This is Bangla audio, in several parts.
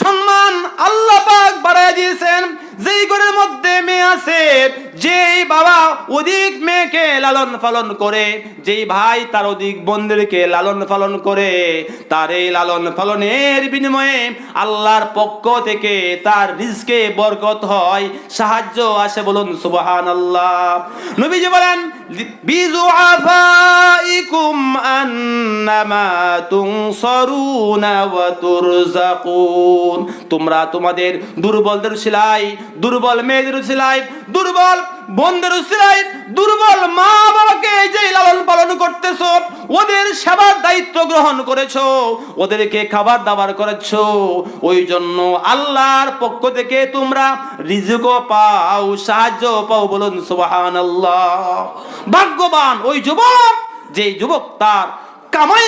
সম্মান আল্লাহ পাক বাড়ায় দিয়েছেন। যেই ঘরের মধ্যে মেয়ে আছে যেই বাবা অধিক মেয়েকে লালন পালন করে, যেই ভাই তার অধিক বন্ধুকে লালন পালন করে, তার এই লালন পালনের বিনিময়ে আল্লাহর পক্ষ থেকে তার রিজকে বরকত হয়, সাহায্য আসে বলুন সুবহান আল্লাহ নবীজি বলেন, বিজু আফাইকুম আন্নামা তুনসারুনা ওয়া তুরজাকুন। তোমরা তোমাদের দুর্বলদের সিলাই দুর্বল মেয়েদের সিলাই দুর্বল সিলাই দুর্বল মা বাবাকে যে লালন পালন করতেছো, ওদের সেবার দায়িত্ব গ্রহণ করেছ, ওদেরকে খাবার দাবার করেছ, ওই জন্য আল্লাহর পক্ষ থেকে তোমরা রিজুকও পাও, সাহায্য পাও বলুন সুবহানাল্লাহ। ভাগ্যবান ওই যুবক যে যুবক তার কামাই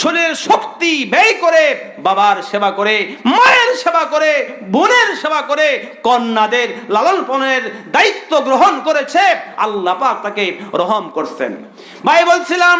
শরীরের শক্তি ব্যয় করে, বাবার সেবা করে, মায়ের সেবা করে, বোনের সেবা করে, কন্যাদের লালন পালনের দায়িত্ব গ্রহণ করেছে, আল্লাহ পাক তাকে রহম করছেন। ভাই বলছিলাম,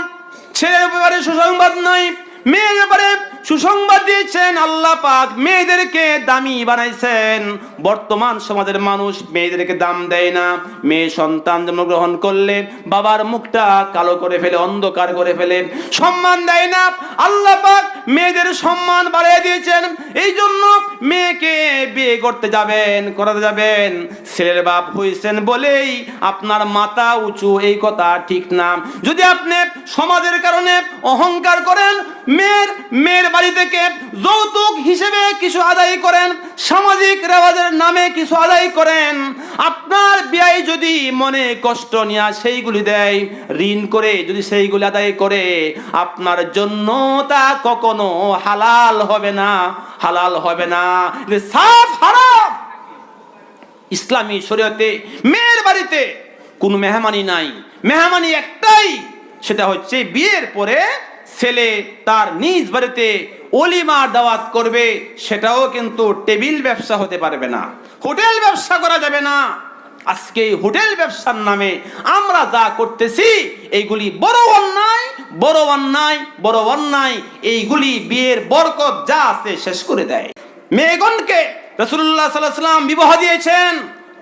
ছেলের ব্যাপারে সুসংবাদ নয়, মেয়ের ব্যাপারে সুসংবাদ দিয়েছেন আল্লাহ পাক, মেয়েদেরকে দামি বানাইছেন। বর্তমান সমাজের মানুষ মেয়েদেরকে দাম দেয় না। মেয়ে সন্তান জন্মগ্রহণ করলে বাবার মুখটা কালো করে ফেলে, অন্ধকার করে ফেলে। সম্মান দেয় না। আল্লাহ পাক মেয়েদের সম্মান বাড়িয়ে দিয়েছেন। এই জন্য মেয়েকে বিয়ে করতে যাবেন, করাতে যাবেন। ছেলের বাপ হয়েছেন বলেই আপনার মাথা উঁচু, এই কথা ঠিক না। যদি আপনি সমাজের কারণে অহংকার করেন, মেয়ের মেয়ের বাড়ি থেকে যৌতুক হিসেবে কিছু আদায় করেন, সামাজিক রেওয়াজের নামে কিছু আদায় করেন, আপনার বিয়াই যদি মনে কষ্ট নিয়ে সেইগুলি দেয়, ঋণ করে যদি সেইগুলি আদায় করে, আপনার জন্য তা কখনো হালাল হবে না, হালাল হবে না। ইসলামী শরীয়তে মেয়ের বাড়িতে কোনো মেহমানি নাই। মেহমানি একটাই, সেটা হচ্ছে বিয়ের পরে ছেলে তার নিজ বাড়িতে অলিমার দাওয়াত করবে, সেটাও কিন্তু টেবিল ব্যবসা হতে পারবে না। হোটেল ব্যবসা করা যাবে না। আজকে হোটেল ব্যবসার নামে আমরা যা করতেছি, এইগুলি বড় অন্যায় বড় অন্যায় বড় অন্যায়, এইগুলি বিয়ের বরকত যা আছে শেষ করে দেয়। মেয়েগণকে রসুল্লাহ সাল্লাম বিবাহ দিয়েছেন।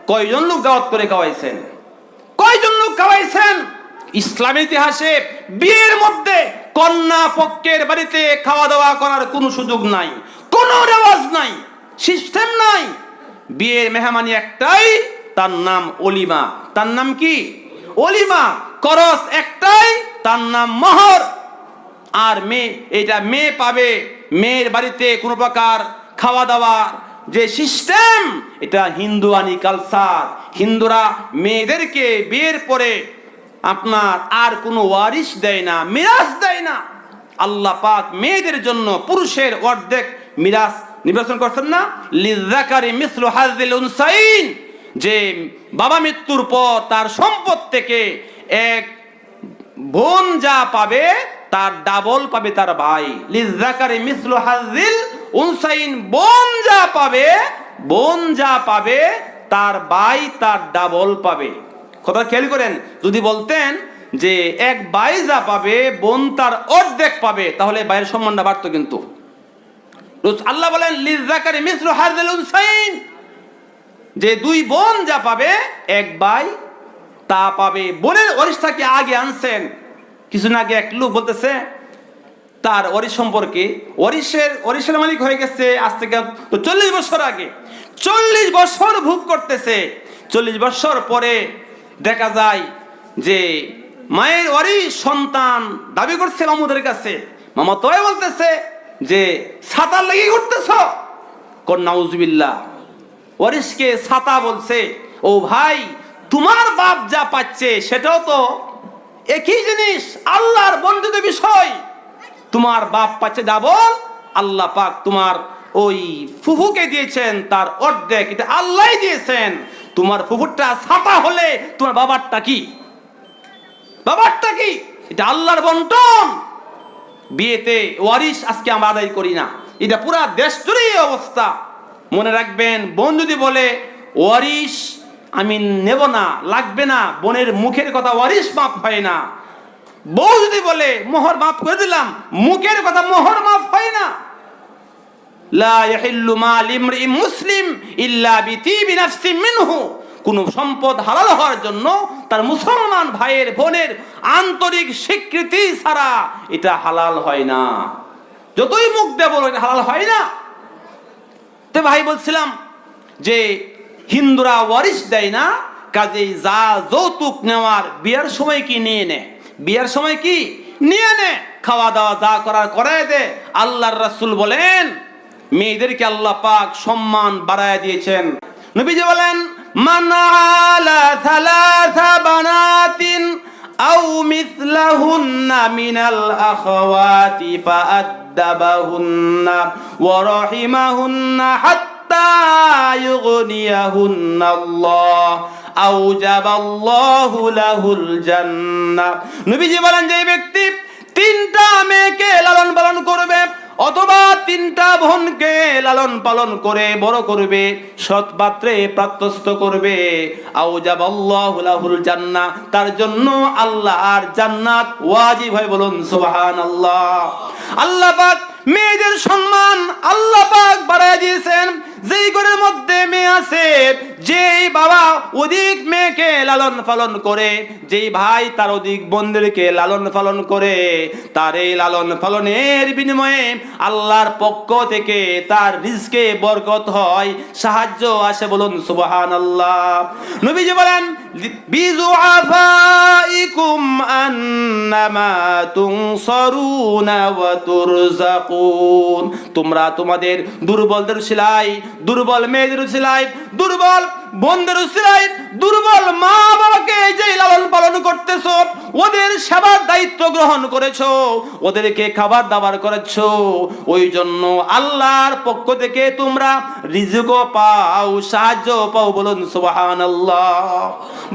কয়জন লোক দাওয়াত করে খাওয়াইছেন? কয়জন লোক খাওয়াইছেন? ইসলামের ইতিহাসে বিয়ের মধ্যে কন্যা পক্ষের বাড়িতে খাওয়া দাওয়া করার কোনো সুযোগ নাই, কোনো রেওয়াজ নাই, সিস্টেম নাই। বিয়ের মেহমানি একটাই, তার নাম অলিমা। তার নাম কি? অলিমা। করস একটাই, তার নাম মহর। আর মেয়ে, এটা মেয়ে পাবে, মেয়ের বাড়িতে কোনো প্রকার খাওয়া দাওয়ার যে সিস্টেম, এটা হিন্দু হিন্দুয়ানি কালচার হিন্দুরা মেয়েদেরকে বিয়ের পরে আপনার আর কোনো ওয়ারিশ দেয় না, মিরাজ দেয় না। আল্লাহ পাক মেয়েদের জন্য পুরুষের অর্ধেক মিরাজ নির্বাচন করছেন না। লিজাকারি মিসলু হাজিল উনসাইন, যে বাবা মৃত্যুর পর তার সম্পদ থেকে এক বোন যা পাবে, তার ডাবল পাবে তার ভাই। লিজাকারি মিসলু হাজিল উনসাইন বোন যা পাবে, বোন যা পাবে, তার ভাই তার ডাবল পাবে। কথা খেয়াল করেন, যদি বলতেন যে এক বাই যা পাবে, বোন তার অর্ধেক পাবে, তাহলে বাইয়ের সম্মানটা বাড়তো কিন্তু। আল্লাহ বলেন লিজাকারে মিসলু হাজিল উনসাইন যে দুই বোন যা পাবে, এক বাই তা পাবে বোনের অরিষ্ঠাকে আগে আনছেন। কিছুদিন আগে এক লোক বলতেছে তার অরিশ সম্পর্কে অরিশের অরিশের মালিক হয়ে গেছে আজ থেকে চল্লিশ বছর আগে। চল্লিশ বছর ভোগ করতেছে। চল্লিশ বছর পরে দেখা যায় যে মায়ের অরিশ সন্তান দাবি করছে মামুদের কাছে। মামা তোয় বলতেছে যে, সাঁতার লেগে করতেছ কন্যাউজবিল্লা ওয়ারিসকে ছাতা বলছে, ও ভাই, তোমার বাপ যা পাচ্ছে সেটাও তো একই জিনিস, আল্লাহর বন্ধিত বিষয়। তোমার বাপ পাচ্ছে ডাবল, আল্লাহ পাক তোমার ওই ফুফুকে দিয়েছেন, তার অর্ধেক এটা আল্লাহ দিয়েছেন। তোমার ফুফুরটা ছাতা হলে তোমার বাবারটা কি? বাবারটা কি? এটা আল্লাহর বন্টন। বিয়েতে ওয়ারিস আজকে আমরা আদায় করি না। এটা পুরা দেশ জুড়ে অবস্থা। মনে রাখবেন, বোন যদি বলে ওয়ারিস আমি নেব না, লাগবে না। বোনের মুখের কথা ওয়ারিস মাপ হয় না। বউ যদি বলে, মোহর মাফ করে দিলাম। মুখের কথা মোহর মাফ হয় না। মুসলিম সম্পদ হালাল জন্য তার মুসলমান ভাইয়ের বোনের আন্তরিক স্বীকৃতি ছাড়া এটা হালাল হয় না। যতই মুখ এটা হালাল হয় না। ভাই বলছিলাম যে হিন্দুরা ওয়ারিশ দেয় না, কাজেই যা যৌতুক নেওয়ার বিয়ার সময় কি নিয়ে নে বিয়ার সময় কি? নিয়ে নে। খাওয়া দাওয়া যা করার করাই দে। আল্লাহর রাসুল বলেন, মেয়েদেরকে আল্লাহ পাক সম্মান বাড়ায় দিয়েছেন। নবীজি বলেন মানালা মিনাল আল্লাহ আউজাবাল্লাহু লাহুল জান্নাহ নবীজি বলেন যে ব্যক্তি তিনটা মেয়েকে লালন পালন করবে অথবা তিনটা বোনকে লালন পালন করে বড় করবে, সৎ পাত্রে প্রাত্যস্ত করবে। আউজাবাল্লাহুল জান্না। তার জন্য আল্লাহ আর জান্নাত ওয়াজিব হয় বলুন সুবহান আল্লাহ আল্লাহ পাক মেয়েদের সম্মান আল্লাহ পাক বাড়ায় দিয়েছেন। যেই ঘরের মধ্যে মেয়ে আছে, যেই বাবা অধিক মেয়েকে লালন পালন করে, যেই ভাই তার অধিক বোনদেরকে লালন পালন করে, তার এই লালন পালনের বিনিময়ে আল্লাহর পক্ষ থেকে তার রিজকে বরকত হয়, সাহায্য আসে বলুন সুবহান আল্লাহ নবীজি বলেন, বিজু আফাইকুম আন্নামা তুনসরুনা ওয়া তুরজাকুন। তোমরা তোমাদের দুর্বলদের সিলাই দুর্বল মেয়েদের সিলাই দুর্বল বোনদের সিলাই দুর্বল মা বাবাকে যে লালন পালন করতেছো, ওদের সেবার দায়িত্ব গ্রহণ করেছ, ওদেরকে খাবার দাবার করেছ, ওই জন্য আল্লাহর পক্ষ থেকে তোমরা রিজুকও পাও সাহায্য পাও বলুন সুবহানাল্লাহ।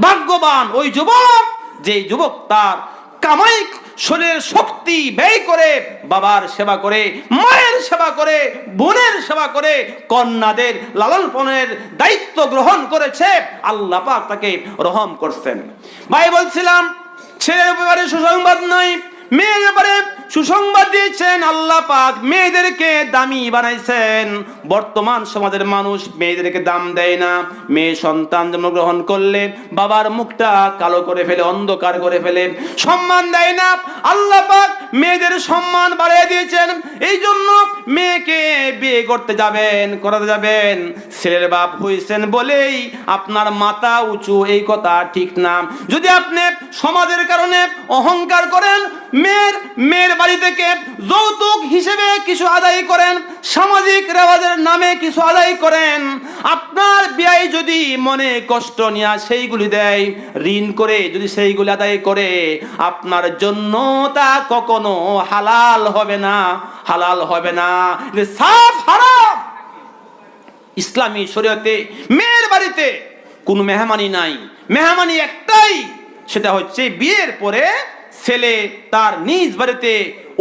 ভাগ্যবান ওই যুবক যে যুবক তার কামাই শরীরের শক্তি ব্যয় করে, বাবার সেবা করে, মায়ের সেবা করে, বোনের সেবা করে, কন্যাদের লালন পালনের দায়িত্ব গ্রহণ করেছে, আল্লাহ তাকে রহম করছেন। ভাই বলছিলাম, ছেলের ব্যাপারে সুসংবাদ নাই মেয়ের ব্যাপারে সুসংবাদ দিয়েছেন আল্লাহ পাক। মেয়েদেরকে দামি বানাইছেন। বর্তমান সমাজের মানুষ মেয়েদেরকে দাম দেয় না। মেয়ে সন্তান জন্মগ্রহণ করলে বাবার মুখটা কালো করে ফেলে, অন্ধকার করে ফেলে। সম্মান দেয় না। আল্লাহ পাক মেয়েদের সম্মান বাড়িয়ে দিয়েছেন। এই জন্য মেয়েকে বিয়ে করতে যাবেন, করাতে যাবেন। ছেলের বাপ হয়েছেন বলেই আপনার মাথা উঁচু, এই কথা ঠিক না। যদি আপনি সমাজের কারণে অহংকার করেন মেয়ের মেয়ের বাড়ি থেকে যৌতুক হিসেবে কিছু আদায় করেন, সামাজিক রেওয়াজের নামে কিছু আদায় করেন। আপনার ব্যয় যদি মনে কষ্ট নিয়ে সেইগুলি দেয়, ঋণ করে যদি সেইগুলি আদায় করে, আপনার জন্য তা কখনো হালাল হবে না, হালাল হবে না। সাফ হারাম। ইসলামী শরীয়তে মেয়ের বাড়িতে কোনো মেহমানি নাই। মেহমানি একটাই, সেটা হচ্ছে বিয়ের পরে ছেলে তার নিজ বাড়িতে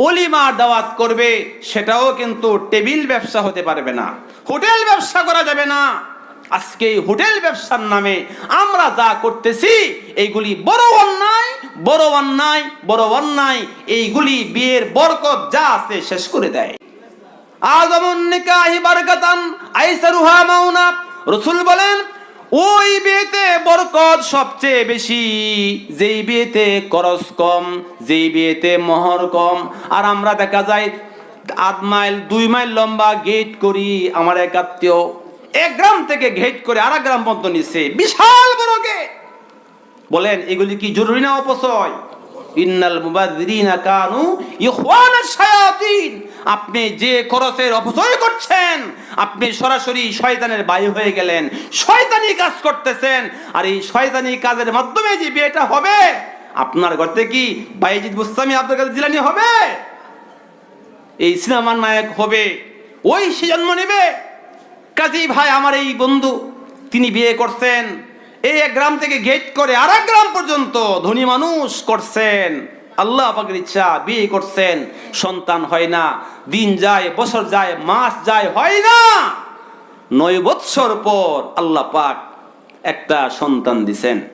অলিমার দাওয়াত করবে, সেটাও কিন্তু টেবিল ব্যবসা হতে পারবে না। হোটেল ব্যবসা করা যাবে না। আজকে হোটেল ব্যবসার নামে আমরা যা করতেছি, এইগুলি বড় অন্যায় বড় অন্যায় বড় অন্যায়, এইগুলি বিয়ের বরকত যা আছে শেষ করে দেয়। আজমুন নিকাহি বারকাতান, আইসারুহা মাউনা রসুল বলেন ওই বিয়েতে বরকত সবচেয়ে বেশি। যেই বিয়েতে করস কম, যেই বিয়েতে মোহর কম। আর আমরা দেখা যায় আধ মাইল, দুই মাইল লম্বা গেট করি আমার এক আত্মীয়। এক গ্রাম থেকে গেট করে আর গ্রাম পর্যন্ত নিচ্ছে বিশাল বড় গেট বলেন, এগুলি কি জরুরি না অপচয়? ইন্নাল মুবাযযিরিনা কানু ইখওয়ানাশ শায়াতিন। আপনি যে খরচের অপচয় করছেন, আপনি সরাসরি শয়তানের বায়ু হয়ে গেলেন। শয়তানি কাজ করতেছেন, আর এই শয়তানি কাজের মাধ্যমে যে বিয়েটা হবে, আপনার ঘর থেকে কি বাইজিদ বুস্তামি আব্দুল কাদের জিলানি হবে? এই সিনেমার নায়ক হবে, ওই সে জন্ম নেবে। কাজী ভাই, আমার এই বন্ধু, তিনি বিয়ে করছেন এই এক গ্রাম থেকে গেট করে আর গ্রাম পর্যন্ত ধনী মানুষ করছেন। আল্লাহ পাকের ইচ্ছা বিয়ে করছেন, সন্তান হয় না, দিন যায়, বছর যায়, মাস যায়, হয় না। নয় বৎসর পর আল্লাহ পাক একটা সন্তান দিছেন।